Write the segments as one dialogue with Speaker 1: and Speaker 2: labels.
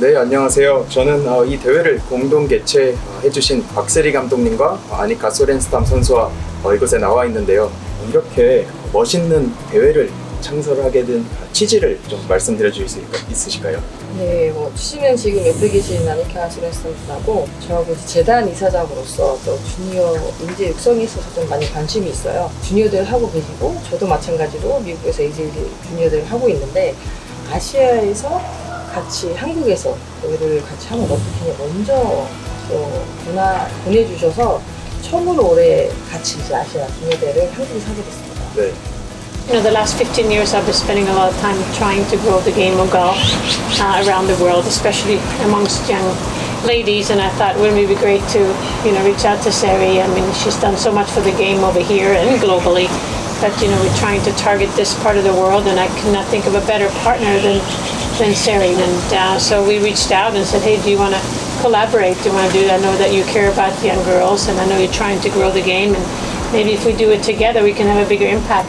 Speaker 1: 네, 안녕하세요. 저는 어, 이 대회를 공동 개최해주신 박세리 감독님과 어, 아니카 소렌스탐 선수와 어, 이곳에 나와 있는데요. 이렇게 멋있는 대회를 창설하게 된 취지를 좀 말씀드려 주실 수 있- 있으실까요?
Speaker 2: 네, 뭐 취지는 지금 옆에 계신 아니카 스레스턴하고 저하고 이제 재단 이사장으로서 또 주니어 인재 육성에 있어서 좀 많이 관심이 있어요. 주니어들 하고 계시고 저도 마찬가지로 미국에서 이제 주니어들 하고 있는데 아시아에서 같이 한국에서 대회를 같이 하면 어떻겠냐 먼저 또 보나 보내주셔서 처음으로 올해 같이 이제 아시아 주니어 대회를 한국에서 하게 됐습니다.
Speaker 1: 네.
Speaker 3: You know, the last 15 years I've been spending a lot of time trying to grow the game of golf uh, around the world, especially amongst young ladies. And I thought, wouldn't it be great to, you know, reach out to Sari? I mean, she's done so much for the game over here and globally. But you know, we're trying to target this part of the world, and I cannot think of a better partner than Sari. And uh, so we reached out and said, hey, do you want to collaborate? Do you want to do that? I know that you care about young girls, and I know you're trying to grow the game. And maybe if we do it together, we can have a bigger impact.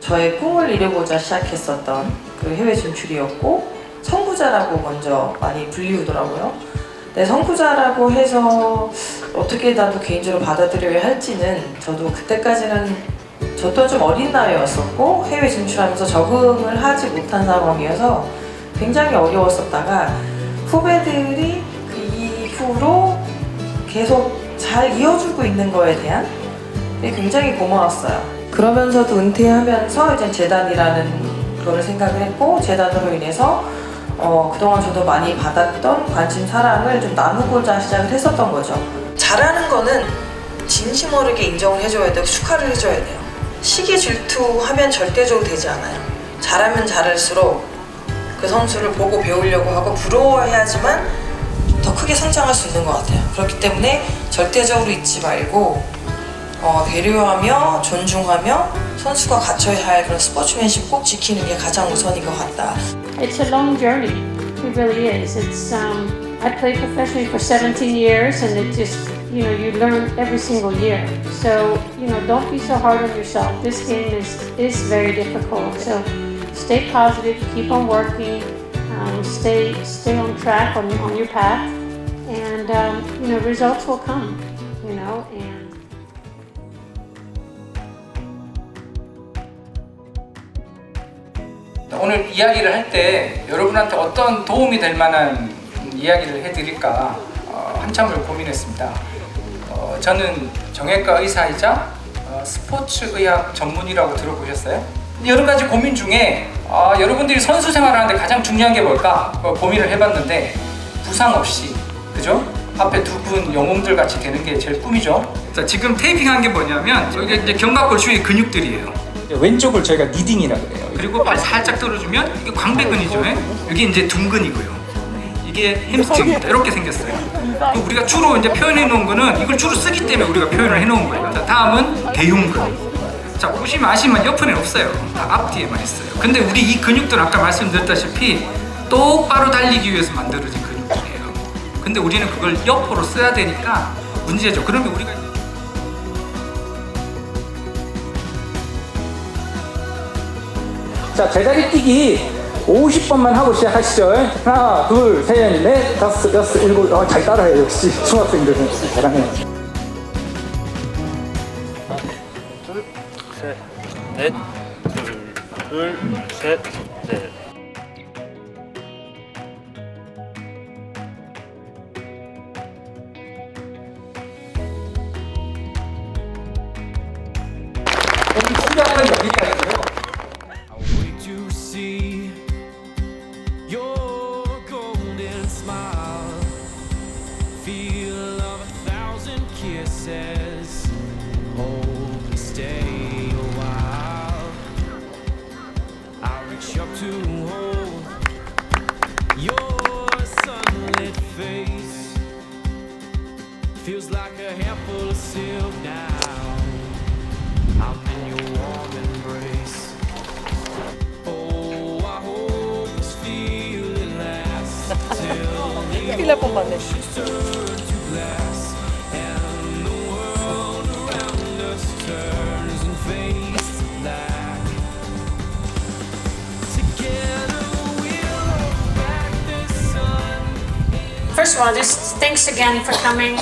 Speaker 4: 저의 꿈을 이루고자 시작했었던 그 해외 진출이었고 선구자라고 먼저 많이 불리우더라고요. 네, 선구자라고 해서 어떻게 나도 개인적으로 받아들여야 할지는 저도 그때까지는 저 또한 좀 어린 나이였었고 해외 진출하면서 적응을 하지 못한 상황이어서 굉장히 어려웠었다가 후배들이 그 이후로 계속 잘 이어주고 있는 거에 대한 네, 굉장히 고마웠어요. 그러면서도 은퇴하면서 이제 재단이라는 거를 생각을 했고 재단으로 인해서 어, 그동안 저도 많이 받았던 관심 사랑을 좀 나누고자 시작을 했었던 거죠. 잘하는 거는 진심 어리게 인정을 해줘야 되고 축하를 해줘야 돼요. 시기 질투하면 절대적으로 되지 않아요. 잘하면 잘할수록 그 선수를 보고 배우려고 하고 부러워해야지만 더 크게 성장할 수 있는 것 같아요. 그렇기 때문에 절대적으로 잊지 말고 어, 배려하며 존중하며 선수가 갖춰야 할 그런 스포츠맨십 꼭 지키는 게 가장 우선인 것 같다.
Speaker 3: It's a long journey. It really is. It's um, I played professionally for 17 years, and it just you know you learn every single year. So you know don't be so hard on yourself. This game is is very difficult. So stay positive, keep on working, um, stay stay on track on, on your path, and um, you know results will come. You know and.
Speaker 5: 오늘 이야기를 할 때 여러분한테 어떤 도움이 될 만한 이야기를 해드릴까 어, 한참을 고민했습니다. 어, 저는 정형외과 의사이자 어, 스포츠 의학 전문의라고 들어보셨어요? 여러 가지 고민 중에 아, 여러분들이 선수 생활하는데 가장 중요한 게 뭘까 어, 고민을 해봤는데 부상 없이 그죠? 앞에 두 분 영웅들 같이 되는 게 제일 꿈이죠. 자 지금 테이핑한 게 뭐냐면 여기 이제 견갑골 주위 근육들이에요. 왼쪽을 저희가 니딩이라 그래요. 그리고 발 살짝 들어주면 이게 광배근이죠. 예? 여기 이제 둔근이고요. 이게 햄스트링입니다. 이렇게 생겼어요. 우리가 주로 이제 표현해 놓은 거는 이걸 주로 쓰기 때문에 우리가 표현을 해 놓은 거예요. 자, 다음은 대흉근. 자, 보시면 아시면 옆에는 없어요. 다 앞뒤에만 있어요. 근데 우리 이 근육들은 아까 말씀드렸다시피 똑바로 달리기 위해서 만들어진 근육들이에요. 근데 우리는 그걸 옆으로 써야 되니까 문제죠. 그러면 우리가
Speaker 6: 자, 제자리 뛰기 50번만 하고 시작하시죠. 하나, 둘, 셋, 넷, 다섯, 여섯, 일곱. 어, 잘 따라해요. 역시 중학생들은 잘하네.
Speaker 7: 넷, 둘, 둘, 셋, 넷.
Speaker 5: 여기가 있고요.
Speaker 8: the sun.
Speaker 3: First of all, just thanks again for coming.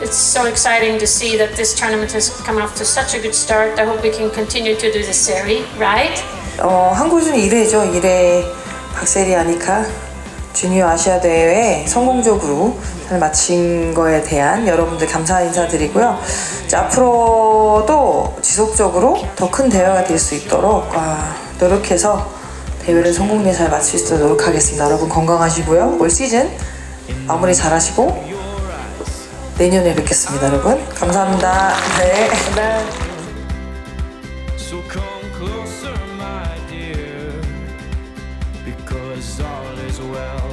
Speaker 3: It's so exciting to see that this tournament has come off to such a good start. I hope we can continue to do this series, right?
Speaker 4: 어, 한국은 1회죠. 1회 박세리 아니카 주니어 아시아 대회 성공적으로 잘 마친 거에 대한 여러분들 감사 인사드리고요. 자, 앞으로도 지속적으로 더 큰 대회가 될 수 있도록 아, 노력해서 대회를 성공리에 잘 마칠 수 있도록 노력하겠습니다. 여러분 건강하시고요. 올 시즌 마무리 잘하시고 내년에 뵙겠습니다, 여러분. 감사합니다. 네.
Speaker 8: Because all is well.